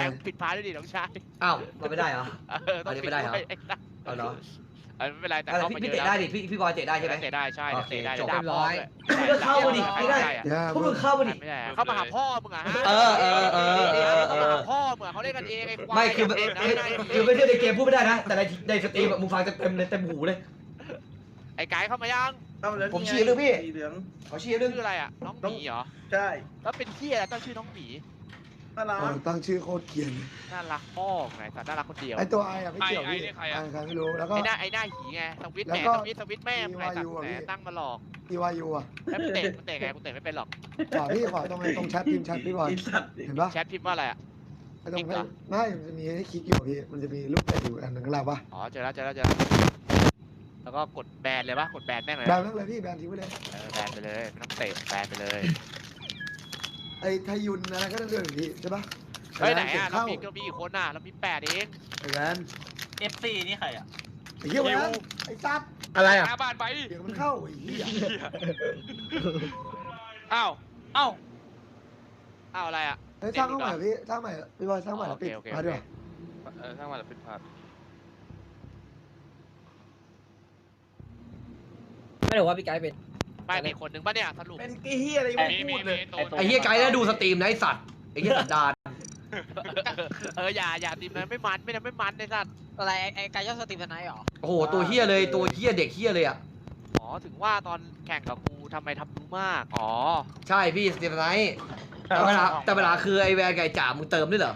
ไงแทงผิดพลาดด้วยดิน้องชายอ้าวมันไม่ได้เหรอ เออต้องอันนี้ไม่ได้เหรอว้ไอ้สัสเอาเหรอเออไม่เป็นไรแต่อะไรเข้าพี่มาพี่เยอะเตะได้ดิพี่พี่บอยเตะได้ใช่ไหม เตะได้ใช่โอเคเตะได้จบ ด่าพ่อเรียบร้อยด้วยก็เข้ามาดิไม่ได้อะอย่าพวกมึงเข้ามาดิ ไม่ได้เข้ามาหาพ่อมึงอะฮะเออเออเออเออเออ เข้ามาหาพ่อมึงอะเขาเล่นกันเองไอ้ควายไม่คือเด็กนะคือคือไม่ใช่ในเกมพูดไม่ได้นะ แต่ในในสตรีมอะมึงฟังเต็มเลยเต็มหูเลย ไอ้ไก่เข้ามายังเอาแล้วผมนี่ไงชี้เรื่องพี่ สีเหลืองขอชี้เรื่องชื่ออะไรอะน้องหมีเหรอใช่ แล้วเป็นที่อะไรตั้งชื่อน้องหมี น่ารัเอกอตั้งชื่อโคตรเกรียนน่ารักพ่อไงแต่น่ารักคนเดียว ไอตัวไออะไม่เกี่ยวไอ้พี่ไอ้นี่ใครไออะ ใครไม่รู้แล้วก็ ไอ้หน้าไอ้หน้าหีไงสวิตช์แล้แหวมก็สวิตช์สวิตช์แม่มึงไงสัตว์ BYU อะแหมพี่ ตั้งมาหลอกอีวายูอะแล้วมึงเตะมึงเตะไงกูเตะไม่เป็นหรอกขวาพี่ขวาตรงไอ้ตรงแชทพิมพ์แชทพี่บอยไอีสัตว์เห็นปะแชทพิมพ์ว่าอะไรอะ ไอตรงคลิกเหรอไม่มันจะมีให้คลิกอยู่พี่มันจะมีรูปเป็ดอยู่อันหนึงก็แล้วปะอ๋อเจอแล้วเจอแล้วเจอแล้วแล้วก็กดแบนเลยปะกดแบนแม่งเลยแบนะนนั่นเลยพี่แบนทิ้งไปเลยเออแบนไปเลยไม่ต้องเตะแบนไปเลย ไอไทยุนอะไรก็ได้เรื่องอยู่พี่ใช่ปะเฮ้ยไหนเก็บอะเราเข้ามีเรามีกี่คนอะเรามีแปดเองไอแบน FC นี่ใครอะไอเหี้ยแบนไอซัดอะไรอะหน้าบ้านไปเดี๋ยวมันเข้าไอเหี้ยอ้าวเอ้าอ้าวอะไรอะเฮ้ยสร้างเข้าใหม่เหรอพี่สร้างใหม่เหรอพี่บอยสร้างใหม่แล้วโอเคปิดโอเคมาด้วยเออช่างมันเป็นพลาดไม่รู้ว่าพี่ไกด์เป็น ไม่มีคนหนึ่งปะเนี่ยสรุปเป็นไอ้เฮียอะไรไม่มีพูมีดเลยมีตัวไอ้เฮียไกด์แล้วดูสตรีมนะไอ้สัตว์ไอ้เฮียสัตว์ดานเอออย่าอย่าทีมนั้นไม่มันไม่นั้นไม่มันไอ้สัตว์อะไรไอ้ไอ้ไกด์ยอดสตรีมสไนท์เหรอโอ้โหตัวเฮียเลยตัวเฮียเด็กเฮียเลยอะอ๋อถึงว่าตอนแข่งกับกูทำไมทำดูมากอ๋อใช่พี่สตรีมไนท์แต่เวลาแต่เวลาคือไอ้แวร์ไก่จ่ามึงเติมด้วยเหรอ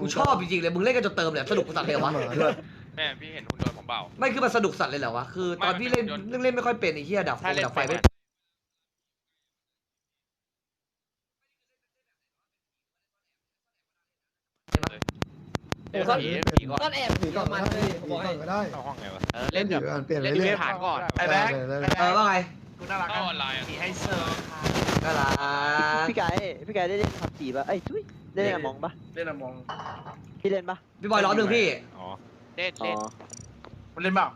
กูชอบจริงๆเลยมึงเล่นกันจนเติมเลยสนุกสัตว์เลยเหรอวะเหมือนด้วยแม่พี่เห็นหุ่นยนต์ผม เปล่า ไม่คือมันสนุกสัตว์เลยเหรอวะ คือตอนพี่เล่นไม่มันเป็นเรื่องเล่นไม่ค่อยเป็นไอ้เฮียดับไฟถ้าเล่นดับไฟไม่เดี๋ยวผีผีก่อน ต้นแอบหนีก่อนก็มันได้เลยหผมนีบอกก่ให้อนก็ได้เข้าห้องไงวะเออเล่นเดี๋ยวเปลี่ยนเล่นเรื่เกอยมผ่านก่อนไอ้แบ๊กได้ไอ้ได้แบ๊กเออว่าไงกูน่ารักเข้าออนไลน์อะสีไฮเซอร์น่ารักพี่ไก่พี่ไก่ได้เล่นพับจีป่ะเอ้ยทุยได้เล่นอะมองปะเล่นอะมองพี่เล่นปะพี่บอยร้อนหนึ่งพี่ อ๋อ เล่นอ๋อเล่น มันเล่นเปล่า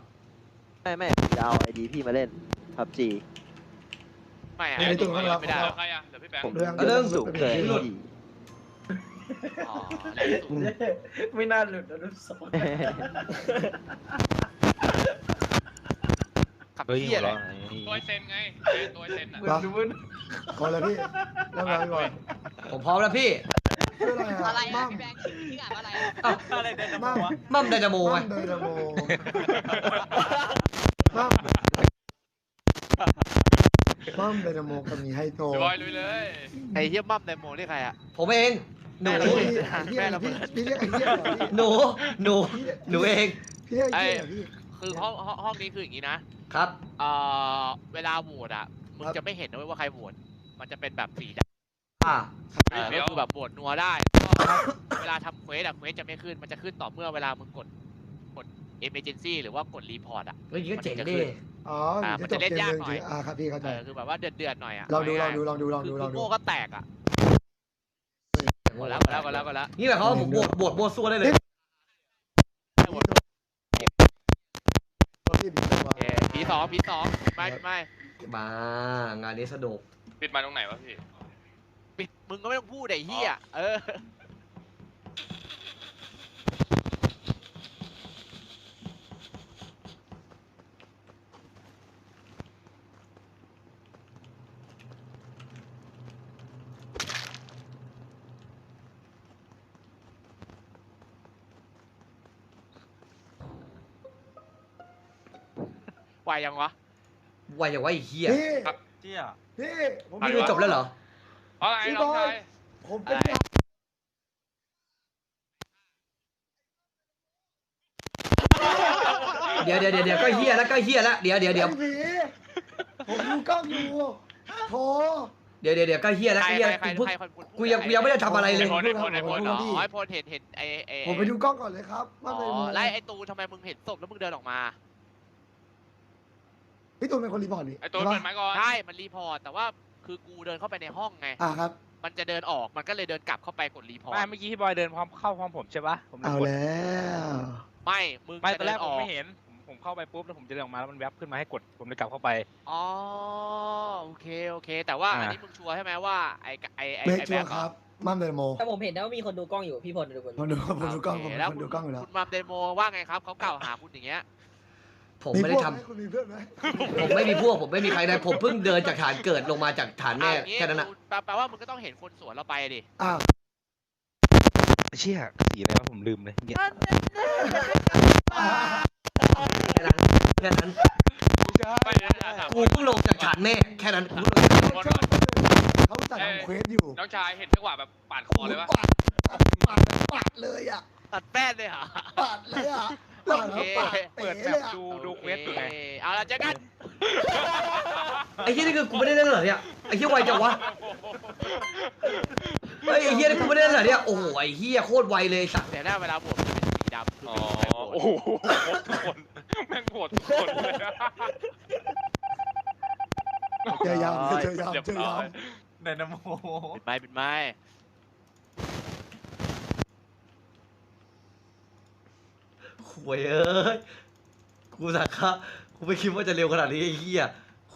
ไม่ไม่ผมจะเอาไอดีพี่มาเล่นพับจี ไม่อะนี่นี่ตัวข้างล่างไม่ได้เหลือใครอะเหลือพี่แบงค์ผมเรื่องเรื่องสูงเกินหลุดพี่อ๋อเล่นสูงไม่น่าหลุดนะรุ่นสองขับเที่ยอะไรตัวเซนไงตัวเซนอะเหมือนดูมันก่อนเลยพี่เริ่มแล้วพี่บอยผมพร้อมแล้วพี่ ชื่ออะไรอะไรอะอะมั่มพี่แบงค์ชื่อที่อ่านว่าอะไรอะอ้าวอะไรเดินมั่มมั่มไดนาโมไงมั่มไดนาโมมั่มมั่มไดนาโมกับมีไฮโตพี่บอยลุยเลยไอ้เฮียมั่มไดโมนี่ใครอะผมเอง หนูไอ้เหี้ยพี่พี่เรียกไอ้เหี้ยเหรอพี่หนู หนูหนูเองพี่เรียกไอ้เหี้ยเหรอพี่ คือห้องห้องห้องนี้คืออย่างนี้นะครับ เอ่อเวลาโหวตอะมึงครับ จะไม่เห็นนะเว้ยว่าใครโหวตมันจะเป็นแบบสีด อ่าำเออก็คือแบบโหวตนัวได้แล้วก็ เวลาทำเควสอะเควสจะไม่ขึ้น มันจะขึ้นต่อเมื่อเวลามึงกดกด emergency หรือว่ากด report อะ เฮ้ยก็เจ๋งดิ อ๋ออ่าอยู่มันที่จจะบเล่นเกมยากเลยหน่อย อ่าครับพี่เข้าเอใจอคือแบบว่าเดือดเดือดๆหน่อยอะลองดูลองง่ายๆดูลองดูลองคืดูอลองคือดูโง่ก็แตกอะหมดแล้วหมดแล้วหมดแล้วหมดแล้วนี่แบบเขามว่าผมบวชบวชบวชซัวได้เลยให้โหวตพี่บีบมาโอเคผีสองผีสองไม่ไม่ มางานนี้สนุกปิดมาตรงไหนวะพี่ปิด มึงก็ไม่ต้องพูดไอ้เหี้ย เออ ไหวยังวะ ไวอย่างว่าไอ้เฮียพี่เจี๊ยพี่ผมนี่คือจบแล้วเหรอ อะไรน้องชายผมเป็นอะไร เดี๋ยวเดี๋ยวเดี๋ยวเดี๋ยวก็เฮียแล้วก็เฮียแล้วเดี๋ยวเดี๋ยวเดี๋ยวผีผมดูกล้องอยู่โถเดี๋ยวเดี๋ยวเดี๋ยวก็เฮียแล้วใครก็เฮียใครกูใครคนพูดกูยังกูยังไม่ได้ทำอะไรเลยไอ้พลไอ้พลไอ้พลอ๋อไอ้พลเห็นเห็นไอ้ไอ้ผมไปดูกล้องก่อนเลยครับอ๋ว่าอเป็นไล่ไอ้ตูทำไมมึงเห็นศพแล้วมึงเดินออกมาพี่ตูนเป็นคนรีพอร์ตนี่ไอ้ตัวเปิดไม้ก่อน ใช่มันรีพอร์ตแต่ว่า คือกูเดินเข้าไปในห้องไง อ่าครับ มันจะเดินออกมันก็เลยเดินกลับเข้าไปกดรีพอร์ไม่ตเมื่อกี้พี่บอยเดินพร้อมเข้าพร้อมผมใช่ปะผมเลยเอากดแล้วไม่มึงไม่ตจะอนเดิแรกนผอมอกไม่เห็นผมผมเข้าไปปุ๊บแล้วผมจะเดินออกมาแล้วมันแวบขึ้นมาให้กดผมเลยกลับเข้าไป อ๋อโอเคโอเค แต่ว่าอ่า อันนี้มึงชัวร์ใช่ไหมว่าไอ้ไอ้ไอ้ไม่ไอ้ชัแบ็วคร์ครับมั่มเดโมแต่ผมเห็นนะว่ามีคนดูกล้องอยู่พี่พลดูคนผมดูผมดูกล้องผมโเคเป็นแล้วคนคุณดูกล้องอยู่แล้ว คุณมัมเดโมว่าไงครับเขากล่าวหาคุณอย่างเงี้ย ผมไม่ได้พวกทำหคุณมีเพื่อนไหมผมไม่มีพวกผมไม่มีใครได้ผมเพิ่งเดินจากฐานเกิดลงมาจากฐานแม่อะอย่างงี้แค่นั้นอะแปลแปลว่ามึงก็ต้องเห็นคนสวนเราไปดิอ้าวเชี่ยสีอะไรวะผมลืมเลยเงี้ยแค่นั้นแค่นั้นไม่ได้ถามกูเพิ่งลงจากฐานแม่แค่นั้นกูเพิ่งลงเขาชอบเขาจัดทำเควสอยู่น้องชายเห็นจังหวะแบบปาดคอเลยวะปาดปาดปาดเลยอะตัดแป้นเลยเหรอปาดเลยอะ ปาดแล้วปาดเปิดแบเลบยอะดูดูเควสอยู่ไงโอเคเอาละเจอกัน ไอ้เหี้ยนี่คือกูไม่ได้เล่นเหรอเนี่ยไอ้เหี้ยไวจังวะเฮ้ยไอ้เหี้ยนี่กูไม่ได้เล่นเหรอเนี่ยโอ้โหไอ้เหี้ยโคตรไวเลยไอ้สัตว์แต่หน้าเวลาบวกมันเป็นสีดำคืออ๋อไม่มีใครโหวตโอ้โหทุกคนแม่งโหดทุกคนเลยเจอยามเจอยามเรียบเจอร้ยาอมยไดนาโมเป็นไม้เป็นไม้ หวยเอ้ยกูสักค่ะกูไม่คิดว่าจะเร็วขนาดนี้ไอ้เหี้ย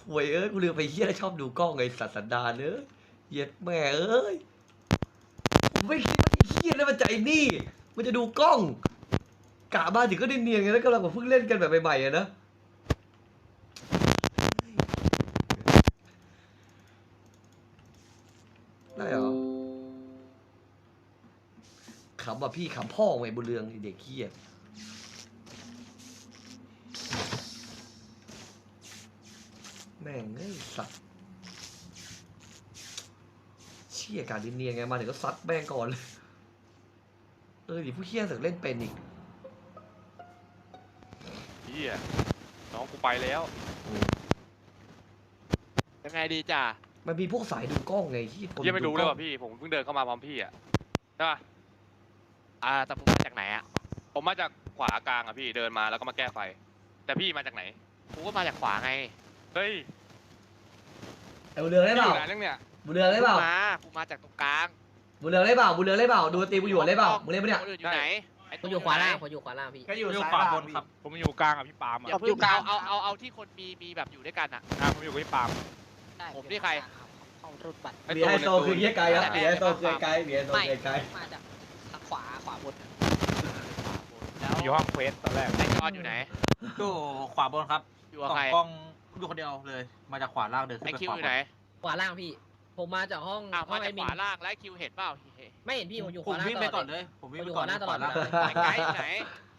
หวยเอ้ยกูลืมไปเหี้ยแล้วชอบดูกล้องไอ้สัตว์สันดานเอ้ยเหี้ย็ดแม่เอ้ยผมไม่คิดว่าไอ้เหี้ยแล้วมันใจนี่ มันจะดูกล้องกะมานถึงก็ได้เนียนไงแล้วกำลังแบบเพิ่งเล่นกันแบบใหม่ๆอะนะได้เหรอขำอะพี่ขำพ่อไงบุญเรืองเด็กเหี้ย ม่งไอ้ยสัตว์เชี่ยการดินเนียนไงมาถึงก็ซัดแม่งก่อนเลยเออดิผู้เชี่ยสึกเล่นเป็นอีกเฮียน้องกูไปแล้ว อืมยังไงดีจ้ะมันมีพวกสายดูกล้องไงที่คนเฮียไม่รู้เลยดูกว่ะพี่ ผมเพิ่งเดินเข้ามาพร้อมพี่อะใช่ปะอ่าแต่มึงมาจากไหนอะผมมาจากขวากลางอะพี่เดินมาแล้วก็มาแก้ไฟ แต่พี่มาจากไหนกูก็มาจากขวาไง เฮ้ยไอ้ บุญเรืองได้พี่เปอล่ายู่ไหนเรื่องเนี่ยบุญเรืองได้เปล่ากูมากูมาจากตรงกลางบุญเรืองได้เปล่า บุญเรืองได้เปล่า ดูตีกูอยู่ได้เปล่า มึงเล่นปะเนี่ย คนอื่นอยู่ไหนไอ้ผมอยู่ขวาล่างผมอยู่ขวาล่างพี่ ก็อยู่อยู่ซ้ายขวาล่างบนครับ ผมอยู่กลางกับพี่ปาล์มอย่าอะเพิ่งเอาเอาเอาเอาที่คนมีมีแบบอยู่ด้วยกันอะ อะผมอยู่กับพี่ปาล์มได้ผมนี่ใคร เอารูดบัตรไอ้มีตูนไฮโซไอ้ตูคือนเฮียไกลครับมีไฮโซคือไกลมีไฮโซไม่คือไกลมาจากทางขวาขวาบนแล้วอยู่ห้องเควสตอนแรกไอ้จอนอยู่ไหน อยู่ขวาบนครับอยู่กับใครกล้อง อยู่คนเดียวเลย มาจากขวาล่างเดินขึ้นไอ้ไปคิวขวาอบยู่ไหนขวาล่างพี่ ผมมาจากห้องอ้าวห้อมางไอจากมิขนวาล่างแล้วไอ้คิวเห็นเปล่าไม่เห็นพี่ผมอยู่ขผมวาล่างวิ่งตไปลก่ออดนเลเลยยผมวิ่งผมไปอยู่ก่อนขวาล่างตลอดขวาล่างเวลาไอ้ไกด์อยู่ไหน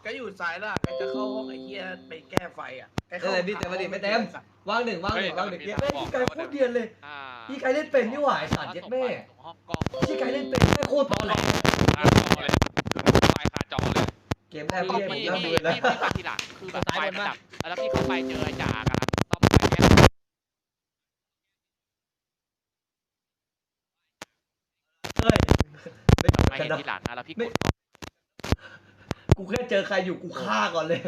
ก็อยู่ซ้ายล่างก็จะเข้าห้องไอ้เหี้ยไปแก้ไฟอะใกล้เอเข้าอพี่แต่มาดิไม่เต็มวางหนึ่งวางหนึ่งวางหนึ่งเฮียแม่งพี่ไกลโคตรเดียนเลย อ่าพี่ไกลเล่นเป็นนี่หว่าไอ้สัตว์เย็ดแม่ส่งห้องกล้องพี่ไกลเล่นเป็นแม่งโคตรตอแหลคาจอเลยไฟคาจอเลยเกมแรกพี่พี่พี่เล่นพี่ดูเลยพี่นะมาทีหลังคือแบบไฟมันดับแล้วพี่เข้าไปเจอไอ้จ่ากำลังซ่อมไฟเนี่ย เฮ้ยไม่มากเห็ระนดับทีหลังอะแล้วพี่กไม่ดกูแค่เจอใครอยู่กูฆ่าก่อนเลย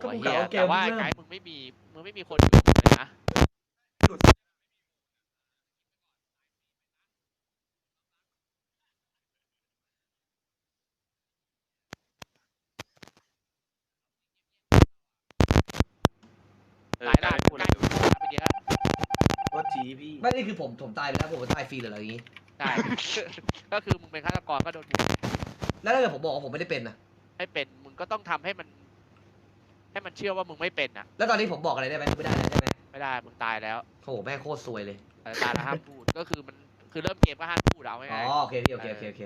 โอ้ยก็เฮีกูยกะว่าเกมแต่ว่าเริ่ม ไกด์มึงไม่มีมึงไม่มีคนอยู่เลยนะเออสายไกล่างด์พูดใกอะไรล้อยู่แล้วเมื่อกี้รถจีพี่ ไม่นี่คือผมผมตายไปแล้วผมตายฟรีเลยเหรออย่างงี้ ใช่ ก็คือมึงเป็นฆาตกรก็โดนบุกแล้วถ้าเกิดผมบอกว่าผมไม่ได้เป็นนะให้เป็น มึงก็ต้องทำให้มัน ให้มันเชื่อว่ามึงไม่เป็นอะ แล้วตอนนี้ผมบอกอะไรได้ไหมไม่ได้แล้วใช่ไหมไม่ได้ มึงตายแล้วโอ้โหแม่งโคตรซวยเลยเออตายแล้วห้ามพูด ก็คือมัน คือเริ่มเกมก็ห้ามพูดเอาอ๋ง่ายอโอเคพี่โอเคโอเคโอเค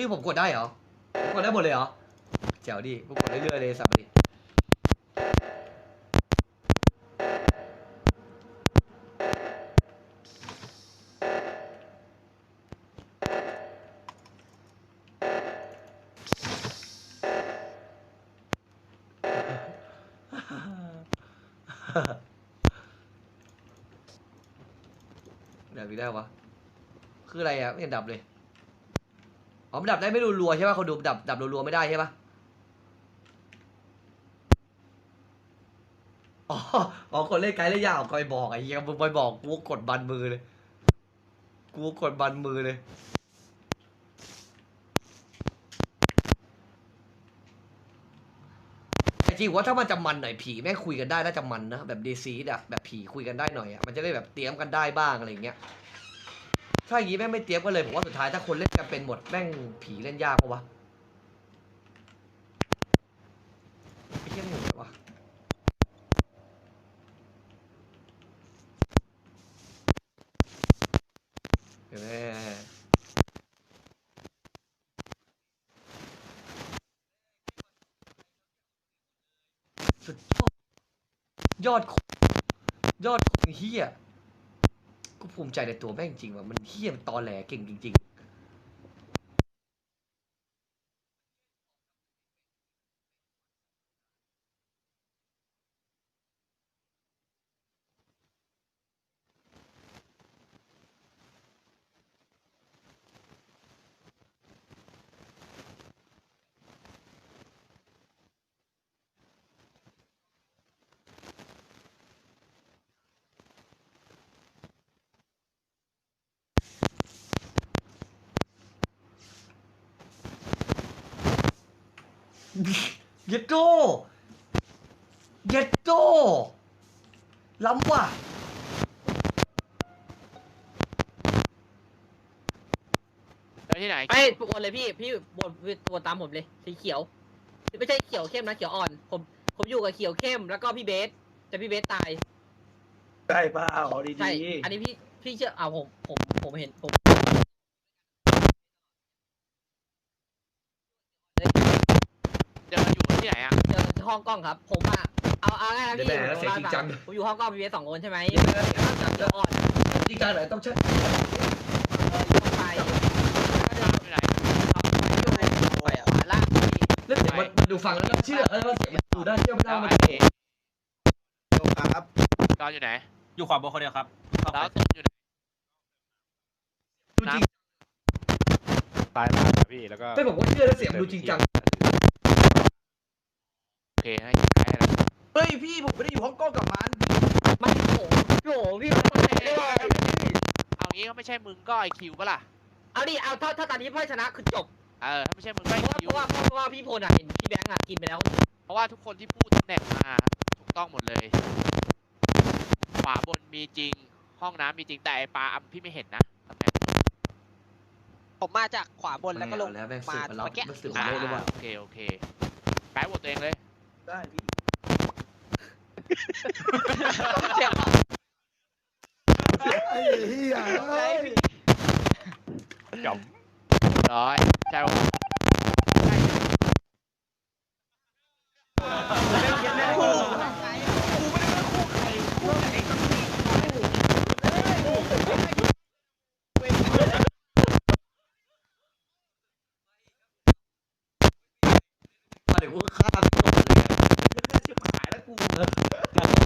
นี่ผมกดได้เหรอผมกดได้หมดเลยเหรอแจ๋วดิกูกดเรื่อยๆเลยสับดิดับอีกได้วะ คืออะไรอะ ไม่เห็นดับเลย อ๋อมันดับได้ไม่รัวๆใช่ป่ะขาดูดับดับรัวๆไม่ได้ใช่ป่ะอ๋ออ๋คนเล่นไกด์เล่นยากกว่อยบอกไอ้เหี้ยมึงไปบอกกูกดบันมือเลยกูกดบันมือเลยแต่จริงว่าถ้ามันจะมันหน่อยผีแม่งคุยกันได้น่าจะมันนะแบบเดซีดอะแบบผีคุยกันได้หน่อยอะมันจะได้แบบเตรียมกันได้บ้างอะไรเงี้ย ถ้าอย่างงี้แม่งไม่เตรียมกันเลยผมว่าสุดท้ายถ้าคนเล่นกันเป็นหมดแม่งผีเล่นยากปะวะไอ้เหี้ยหมูวะเห็นไหมสุดยอด ยอดคนยอดคนเฮีย กูภูมิใจในตัวแม่งจริงว่ะมันเฮียมตอแหลเก่งจริง ๆ เย็ดโตเย็ดโตล้ำว่ะแล้วที่ไหนไปวนเลยพี่ พี่วนวนตามผมเลยสีเขียว ไม่ใช่เขียวเข้มนะเขียวอ่อน ผม ผมอยู่กับเขียวเข้ม แล้วก็พี่เบส แต่พี่เบสตายได้เปล่าเอาดีใช่ อันนี้พี่ พี่เชื่อเอาผม ผม ผมเห็น ผม เจออยู่ที่ไหนอะ เจอที่ ห้องกล้องครับ ผมอะเอาเอาง่ายๆนะเดี๋ยวพี่แม่งแล้วเสียงจริงจัง ผมอยู่ห้องกล้องพี่เบสสองคนใช่ไหมเดี๋ยวแม่งแล้วเสียงจริงจังเขียวอ่อนจริงจังไหนต้องใช้เอออยู่ห้องไฟแล้วก็เดินที่ไหนไปอะขวาล่างพี่แล้วเสียงมันมันดูฟังแล้วน่าเชื่อแล้วเสียงมันดูน่าเชื่อไม่ได้แล้วว่ามันไอ้จะเอ๋เดี๋ยวครับตอนอยู่ไหนอยู่ขวาบนคนเดียวครับแล้วต้นอยู่ไหนดูจริงตายล่างอะพี่แล้วก็ ไม่บอกว่าเชื่อแล้วเสียงมันดูจริงจังโอ เคให้ให้อะไรๆเฮ้ยพี่ผมไม่ได้อยู่ห้องกล้องกับมันมันโหโหพี่มันตายได้ไงเอางี้ก็ไม่ใช่มึงก็ไอคิวปะล่ะ เอาดิ เอาถ้าถ้าตอนนี้พ่อชนะคือจบ เออ ถ้าไม่ใช่มึงก็ไอเพราะว่าคิเพวราะว่าเพราะว่าพี่พลอะเห็นพี่แบงค์อะกินไปแล้ว เพราะว่าทุกคนที่พูดตำแหน่งมาถูกต้องหมดเลยขวาบนมีจริง ห้องน้ำมีจริงแต่ไอปลาอัมพี่ไม่เห็นนะตำแหน่งผมมาจากขวาบนแล้วก็ลงแล้วแม่งสืบมาแล้วเมื่อกี้มันสืบอ่ามาเลยว่าโอเคโอเคแป๊บหมดตัวเองเลย ได้พี่ไอ้เหี้ยเอ้ยร้อยใช่ปะใช่เดี๋ยวกูฆ่าพี่ก่อนเลยชิบหายแล้ว กูโท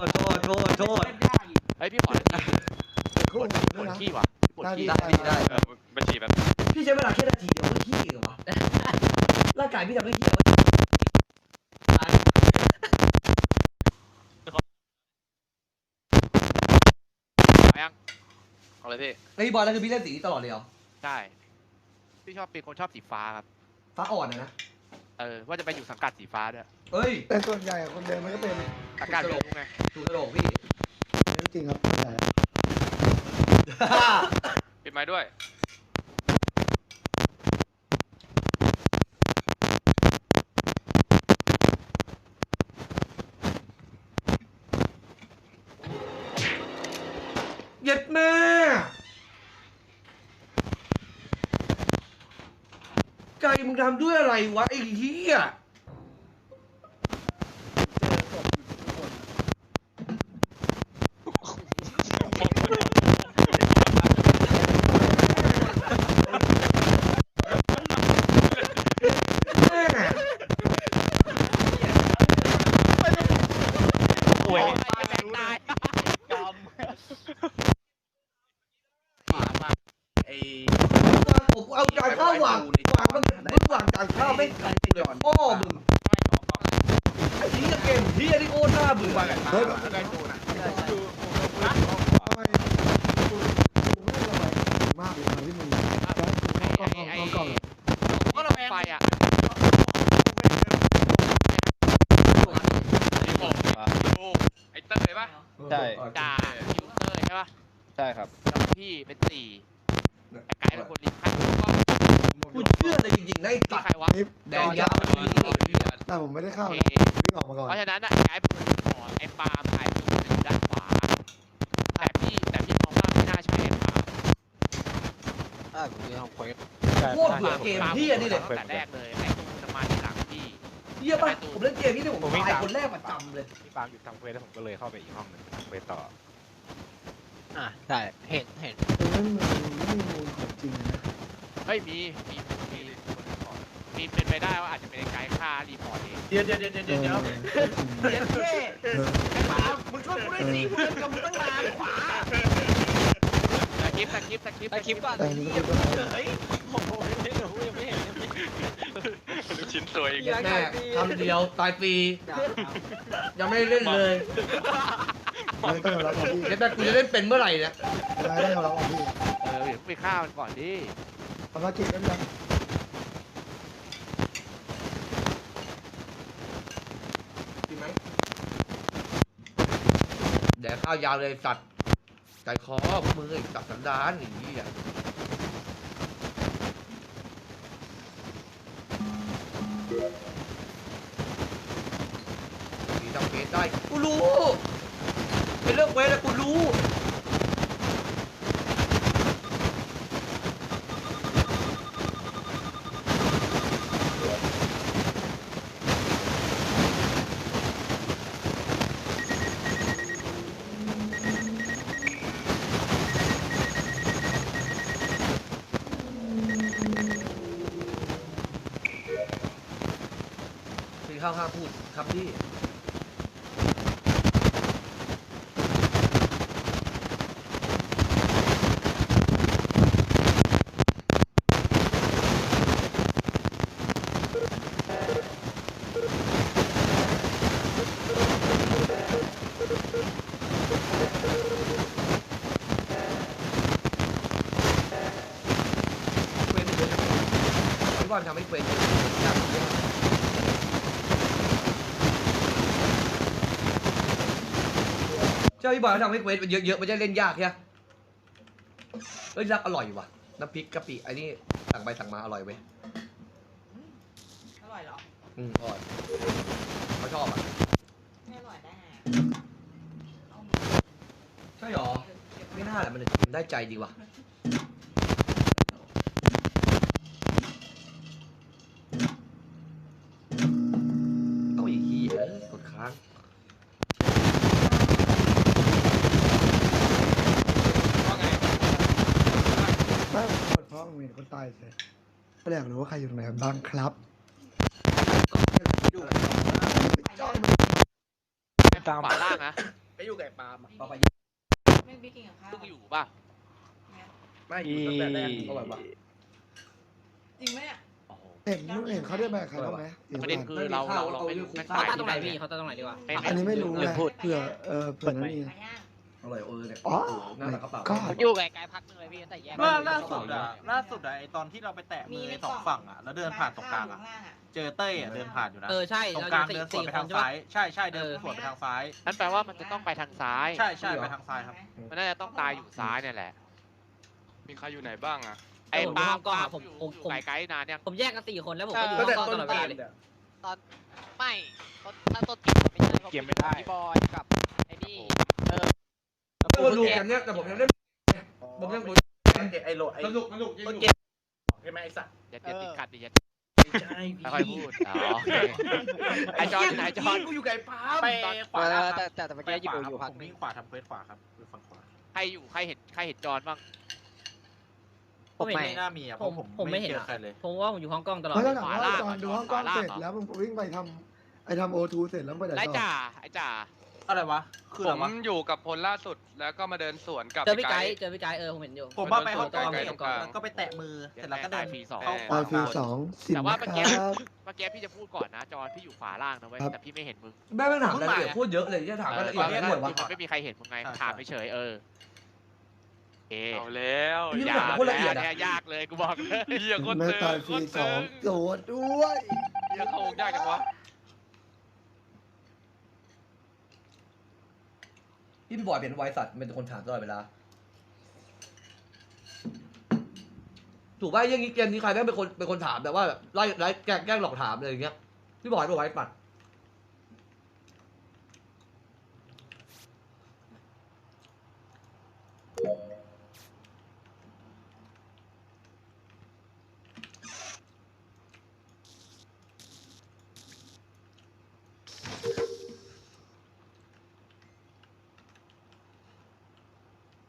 ษโทษโทษโทษ เล่นยากอีกเฮ้ยพี่ขอนาทีคู่ปด้ววยดนะขี้ว่ะปวดขี้ได้พี่ได้ เออไปฉี่แบบพี่ใช้เวลาแค่นาทีเดียวก็ขี้เหรอวะร่างกายพี่ทำได้ขี้เหรอวะเอายังเอาเลยพี่ไอ้บอลนั่นคือพี่เล่นสีนี้ตลอดเลยเหรอ ใช่พี่ชอบเป็นคนชอบสีฟ้าครับฟ้าอ่อนนะนะเออว่าจะไปอยู่สังกัดสีฟ้าด้วยเฮ้ยแต่ส่วนใหญ่อะคนเดิมมันก็เป็นอากาศเป็นไงถูกกระโหลกพี่ เรื่องจริงครับส่วนใหญ่ปิดไม้ด้วย เย็ดแม่ ทำด้วยอะไรวะไอ้เหี้ย ဘူးပါက ก็เลยเข้าไปอีกห้องหนึ่งทำเควสต่อ อ่าใช่เห็นเห็นเออไม่มีไม่มีมูลของจริงนะ เฮ้ยมีมีมีมีเป็นไปได้ว่าอาจจะเป็นไอ้ไกด์ฆ่ารีพอร์ตเองเดี๋ยวเดี๋ยวเดี๋ยวเดี๋ยวเดี๋ยวเอเดี๋ยวเท่อไอ้ปาล์มมึงช่วยกูด้วยสิกูเล่นกับมึงตั้งนานขวาสคริปต์สคริปต์สคริปต์ไอคลิปก่อนแต่นี่ก็เป็นเฮ้ยผมไม่รู้ยังไม่เห็น ลูก ชิ้นสวยอีกแม่ทำเดียวตายฟรียังไม่ได้เล่นเลยไม่ต้องยอมรับของพี่เดี๋ยวแต่กูจะเล่นเป็นเมื่อไหร่เนี่ยไม่ต้องยอมรับของพี่เออเดี๋ยวไปฆ่ามันก่อนดิภารกิจก็ยังจริงไหมแดกข้าวยาวเลยสัตว์ใจคอพวกมึงไอ้สัตว์สันดานอย่างนี้อะ มีดาเกสได้กูรู้เป็นเรื่องเวรแล้วกูรู้ ห้ามพูดครับพี่ เควสเยอะจังพี่บอลทำให้เควสเยอะจังเจ้าพี่บอลเขาทำให้เควสมันเยอะๆมันจะเล่นยากใช่ไหมเอ้ยรักอร่อยว่ะน้ำพริกกะปิไอ้นี่สั่งไปสั่งมาอร่อยเว้ยอร่อยเหรอ อืมอร่อยเขาชอบอะไม่อร่อยได้ไงใช่หรอไม่น่าแหละมันจะกินได้ใจดีว่ะ ผมกดเพราะผมเห็นคนตายเสร็จไม่อยากรู้ว่าใครอยู่ตรงไหนบ้างครับตามขวาล่างนะไปอยู่กับไอ้ปาล์มอะต่อไปไม่ไปกินกับข้าวเพิ่งอยู่ป่ะไม่อยู่ตั้งแต่แรกอร่อยปะจริงไหมเนี่ยโอ้โหเห็นเห็นเขาได้แบบใครบ้างไหมประเด็นคือเราเราเราไม่รู้ไม่เขาตายตั้งตรงไหนที่พี่เขาตั้งตรงไหนดีกว่าไม่อันนี้ไม่รู้เลไงยเผื่อเออเผื่อนั่นนี่ปลาย่าง อร่อยเออเนี่ยอ๋อนั่นแหละกระเป๋าก็อยู่กับไกด์พักนึงเลยพี่ตั้งแต่แยกเมื่ล่าอล่าสุดอะล่าสุดอะไอตอนที่เราไปแตะมือไอ้สองฝั่งอะแล้วเดินผ่านตรงกลางอะข้วอยู่ข้ล่อะเจอเต้ยอะเดินผ่านอยู่นะเออใช่ตรงเรากลางอยู่เดินสวนสี่ไปคทานงใช่ปะซ้ายใช่ใช่เดินสวนไปทางซ้าย นั่นแปลว่ามันจะต้องไปทางซ้าย ใช่ใช่ไปทางซ้ายครับมันน่าจะต้องตายอยู่ซ้ายเนี่ยแหละ มีใครอยู่ไหนบ้างอะ ไอ้ปาล์มก็ปาล์มผมอยู่ผมอยู่ผมไกลไกด์นานยังผมแยกกันสี่คนแล้วผมก็อยู่ตั้งแต่ห้องกล้องต้ตนลอดเวเกลามเลยเนี่ยไม่ต้นถ้าต้นเกมไม่ใช่เพราะเกมไม่ได้พี่บอยกับไอ้นี่ ก็มาดูกันเนี่ยแต่ผมยังเล่นผมยังดูไอ้โหลดไอ้สนุกสนุกจริงต้นๆเกมใช่ไหมไอ้สัตว์อย่าอย่าติดขัดดิอย่าไม่ใช่พี่ค่อยๆพูดอ๋อโอเคไอจอนอยู่ไหนจอนกูอยู่กับไอ้ปาล์มไปขวาเอล่างอคแต่รับแต่แต่เมื่อไปกี้ขอยู่วาอยู่คพัรับกผมหนึวิ่งงขวาทำเควสขวาครับอยู่ฝั่งขวาใครอยู่ใครเห็นใครเห็นจอนบ้างผมเห็นไม่น่ามีอะเพผมราะผมผมไม่ไม่เห็นเจออะใครเลยผมว่าผมอยู่ห้องกล้องตลอดเพราะเลถ้ายหลังว่าตอนดูห้องกล้องเสร็จแล้วผมวิ่งไปทำไอทำโอทูเสร็จแล้วไปไหนไอ้ต่อจ่าไอ้จ่า อะไรวะ คือผอะไรมวะ อยู่กับพลล่าสุดแล้วก็มาเดินสวนกับ เจอพี่ไกไกด์ด์เจอพี่ไกด์เออผมเห็นอยู่ ผมว่าไปห้องกล้องไกลเสๆร็จก่อนตรงกลางแล้วก็ไปแตะมือ เสร็จแล้วก็เดินตายฟรีสอง เข้าขตาายฟรีสองสิบแต่ว่านะเมื่อคกี้รับ เมื่อกี้พี่จะพูดก่อนนะจอนพี่อยู่ขวาล่างนะเว้ยครับ แต่พี่ไม่เห็นมึงแม่ไม่ถามรายละเอียดพูดเยอะเลยจะถามรายละเอียดเอแค่อหน่อยวะ มันไม่มีใครเห็นมึงไงถามเฉยๆเออเอเอาแล้วนี่ยากพูดละเอียดอะ เนี่ยยากเลยกูบอกเลยเฮียโคนแม่ตึงตายฟโครีตรสตึองงโดดด้วยเฮียเขาคงยากจังวะ พี่พี่บอยเป็นไวสัตว์เป็นคนถามตลอดเวลาถูกป่ะยังงี้เกมนี้ใครแม่งเป็นคนเป็นคนถามแต่ว่าแบบไล่ไล่แกล้งแกล้งหลอกถามอะไรอย่างเงี้ยพี่บอยเป็นไวสัตว์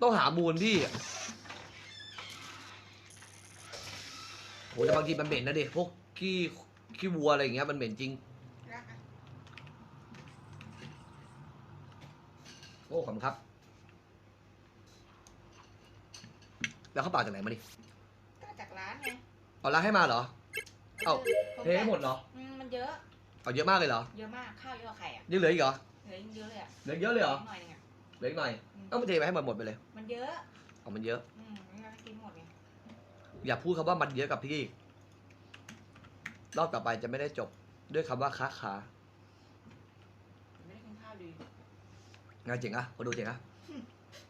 ต้องหามูลพี่โหแต่บางทีมันเหม็นนะเด็กพวกขี้ขี้วัวอะไรอย่างเงี้ยมันเหม็นจริง โอ้ขอบคุณครับ แล้วเขาเปล่าจากไหนมาดิก็จากร้านไงเอาละให้มาเหรอ เอ้าผมเทให้หมดเหรอ อืมมันเยอะ เอาเยอะมากเลยเหรอ เยอะมากข้าวเยอะกว่าไข่อะยังเหลืออีกเหรอเหลือยิ่งเยอะเลยอะเหลือเยอะเลยเหรอหน่อยนึงอะเหลืออีกหน่อย อืมเอามาเทไปให้หมดหมดไปเลยมันเยอะเอามันเยอะ อืมงั้นเรากินหมดไงอย่าพูดคำว่ามันเยอะกับพี่ รอบต่อไปจะไม่ได้จบด้วยคำว่าค้าขาไม่ได้กินข้าวดีงานเจ๋งอะมาดูเจ๋งอะ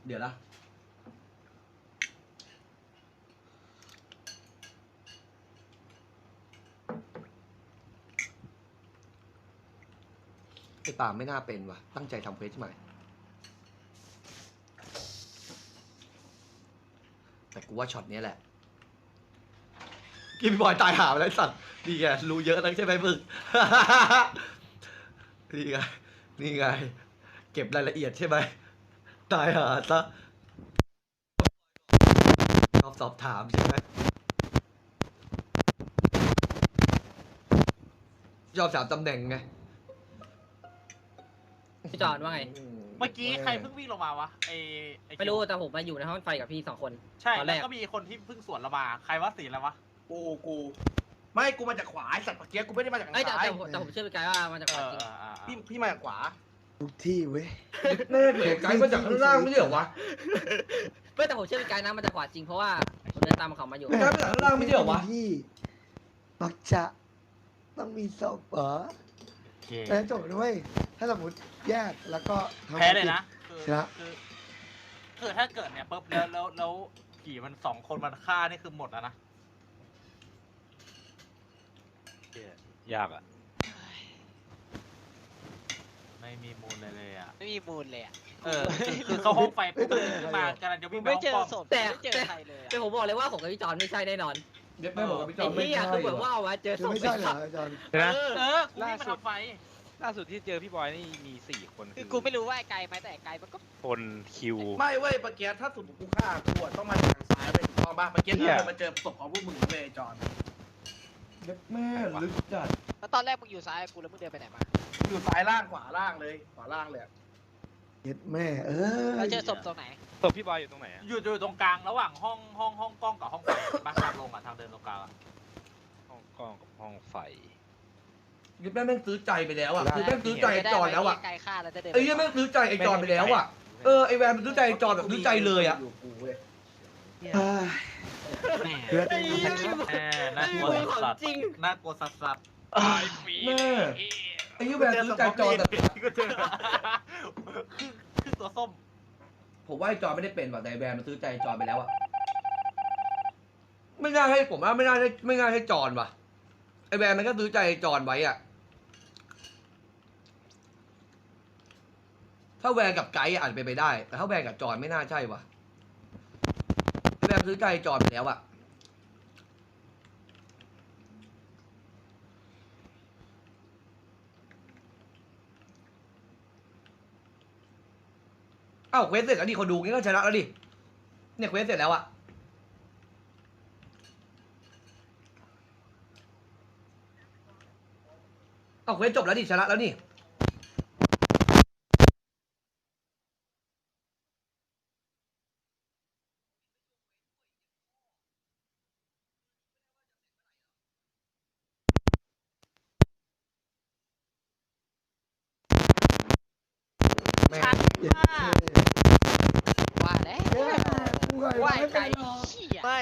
เดี๋ยวนะไอ้ป่าไม่น่าเป็นว่ะ ตั้งใจทำเควสใช่ไหม แต่กูว่าช็อตเนี้ยแหละกินบอยตายหาไปแล้วไอ้สัตว์นี่ไงรู้เยอะนักใช่ไหมมึงนี่ไงนี่ไง เก็บรายละเอียดใช่ไหมตายหาซะชอบสอบถามใช่ไหมชอบถามตำแหน่งไงพี่จอนว่าไง เมื่อกี้ใครเพิ่งวิ่งลงมาวะไอไอไม่รู้แต่ผมมาอยู่ในห้องไฟกับพี่สองคน ใช่ตอนแรแล้กวก็มีคนที่เพิ่งสวนเรามาใครว่าสีอะไรวะกูกู ไม่กูมาจากขวาไอ้สัตว์เมื่อกี้กูไม่ได้มาจากทางเอ้ยแต่ซ้ายแต่ผมแต่ผมเชื่อพี่กายว่ามันจะเอขวาอจริงเออเออพี่พี่มาจากขวาทุกที่เว้ยแม่เหลือไกด์มาจากข้างล่างไม่ใช่เหรอวะไม่แต่ผมเชื่อพี่กายนะมันจะขวาจริงเพราะว่าผมเดินตามเขามาอยู่ ไกด์มาจากข้างล่างไม่ใช่เหรอวะ ที่มักจะต้องมีศพเหรอโอเค แต่จบด้วย ถ้าสมมติแยกแล้วก็ทำแพ้เลยนะคือชนะคือคือถ้าเกิดเนี่ยปุ๊บแล้วแล้วแล้วผีมันสองคนมันฆ่านี่คือหมดแล้วนะยากอะ ไม่มีมูลเลยเลยอะ ไม่มีมูลเลยอะ เออ คือคือเข้าห้องไฟปุ๊บขึ้นมากำลังจะวิ่งไปไม่ห้องเจอป้อมศพแต่ไม่เจอใครเลยอะแต่ผมบอกเลยว่าผมกับพี่จอนไม่ใช่แน่นอนเด็กแม่บอกกับพี่จไอ้อมไม่ที่ใช่อะคือเหมือนว่าเอาไว้เจอจะศพไม่ใช่เหรออาจารย์เดี๋ยวนะเออเออกูวิ่งมาทำไฟ ล่าสุดที่เจอพี่บอยนี่มีสี่คนคือกูไม่รู้ว่าไอ้ไกลไหมแต่ไอ้ไกลมันก็คนคิว ไม่เว้ยเมื่อกี้ถ้าสมมติกูฆ่ากูอะต้องมาจากทางซ้ายไปถูกต้องป่ะเมื่อกี้เหี้ยเรามาเจอศพของพวกมึงเลยจอนเด็กแม่ลึกจัดแล้วตอนแรกมึงอยู่ซ้ายกูแล้วมึงเดินไปไหนมาอยู่ซ้ายล่างขวาล่างเลยขวาล่างเลยอะเย็ดแม่ เออแล้วเจอศพตรงไหนศพพี่บอยอยู่ตรงไหนอะอยู่อยู่ตรงกลางระหว่างห้องห้องห้องกล้องกับห้องไฟบ้านทางลงอะทางเดินตรงกลางอะห้องกล้องกับห้องไฟ เด็กแม่แม่งซื้อใจไปแล้วอะคือแม่งซื้อใจไอ้จอนแล้วอะไกลฆ่าแล้วจะเดินไอ้เหี้ยแม่งซื้อใจไอ้จอนไปแล้วอะเออไอ้แวนมันซื้อใจไอ้จอนแบบซื้อใจเลยอะอยู่กูเว้ยเอ้ยแม่เลือดไอ้เหี้ยแหมน่ากลัวไอ้เหี้ยของสัตว์จริงน่ากลัวสัตว์สัตว์แม่ไอ้เหี้ยแวนซื้อใจจอนแบบก็เจอคือคือตัวส้ม ผมว่าไอ้จอนไม่ได้เป็นว่ะแต่ไอ้แวนมันซื้อใจจอนไปแล้วอะไม่น่าให้ผมว่าไม่น่าให้ไม่น่าให้จอนว่ะไอ้แวนมันก็ซื้อใจจอนไว้อะ ถ้าแวนกับไกด์อาจจะเป็นไปได้ แต่ถ้าแวนกับจอนไม่น่าใช่ว่ะแวนซื้อใจจอนไปแล้วอะเอ้าเควสเสร็จแล้วดิคนดูงี้ก็ชนะแล้วดิ เนี่ยเควสเสร็จแล้วอะเอ้าเควสจบแล้วดิชนะแล้วนี่แม่ เย็ดแม่